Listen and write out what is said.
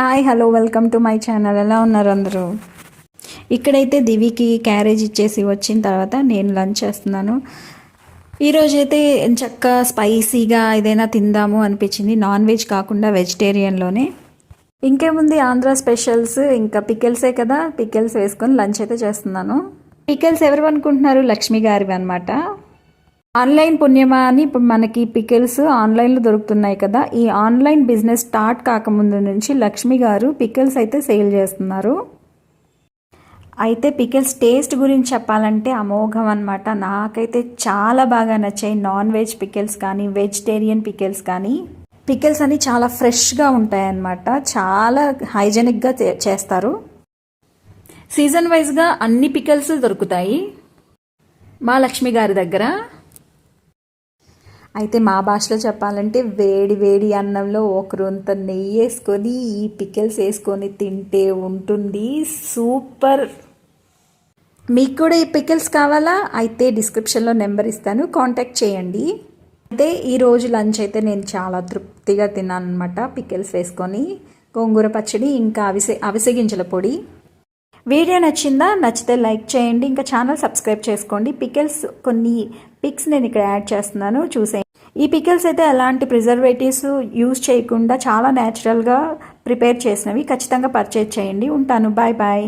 Hi hello welcome to my channel. ఎలా ఉన్నారు అందరూ? ఇక్కడైతే దివికి క్యారేజ్ ఇచ్చేసి వచ్చిన తర్వాత నేను లంచ్ చేస్తున్నాను. ఈరోజైతే చక్క స్పైసీగా ఏదైనా తిందాము అనిపించింది. నాన్ వెజ్ కాకుండా వెజిటేరియన్లోనే. ఇంకేముంది? ఆంధ్ర స్పెషల్స్ ఇంకా పికెల్సే కదా. పికెల్స్ వేసుకొని లంచ్ అయితే చేస్తున్నాను. పికెల్స్ ఎవరు అనుకుంటున్నారు? లక్ష్మి గారివి అనమాట ఆన్లైన్ పుణ్యమా అని ఇప్పుడు మనకి పికిల్స్ ఆన్లైన్లో దొరుకుతున్నాయి కదా. ఈ ఆన్లైన్ బిజినెస్ స్టార్ట్ కాకముందు నుంచి లక్ష్మి గారు పికిల్స్ అయితే సేల్ చేస్తున్నారు. అయితే పికిల్స్ టేస్ట్ గురించి చెప్పాలంటే అమోఘం అనమాట నాకైతే చాలా బాగా నచ్చాయి నాన్ వెజ్ పికిల్స్ కానీ వెజిటేరియన్ పికిల్స్ కానీ. పికిల్స్ అన్ని చాలా ఫ్రెష్గా ఉంటాయన్నమాట చాలా హైజెనిక్గా చేస్తారు. సీజన్ వైజ్గా అన్ని పికిల్స్ దొరుకుతాయి. మా లక్ష్మి గారి దగ్గర. అయితే మా భాషలో చెప్పాలంటే వేడి వేడి అన్నంలో ఒకరొంత నెయ్యి వేసుకొని ఈ పికిల్స్ వేసుకొని తింటే ఉంటుంది. సూపర్! మీకు కూడా ఈ పికిల్స్ కావాలా? అయితే డిస్క్రిప్షన్లో నెంబర్ ఇస్తాను. కాంటాక్ట్ చేయండి. అయితే ఈరోజు లంచ్ అయితే నేను చాలా తృప్తిగా తిన్నాను అనమాట పికిల్స్ వేసుకొని. గోంగూర పచ్చడి ఇంకా అవిసె అవిసె గింజల పొడి. వీడియో నచ్చిందా? నచ్చితే లైక్ చేయండి. ఇంకా ఛానల్ సబ్స్క్రైబ్ చేసుకోండి. పికిల్స్ కొన్ని పిక్స్ నేను ఇక్కడ యాడ్ చేస్తున్నాను చూసే ఈ పికిల్స్ అయితే ఎలాంటి ప్రిజర్వేటివ్స్ యూజ్ చేయకుండా చాలా న్యాచురల్గా ప్రిపేర్ చేసినవి. ఖచ్చితంగా పర్చేజ్ చేయండి. ఉంటాను. Bye bye.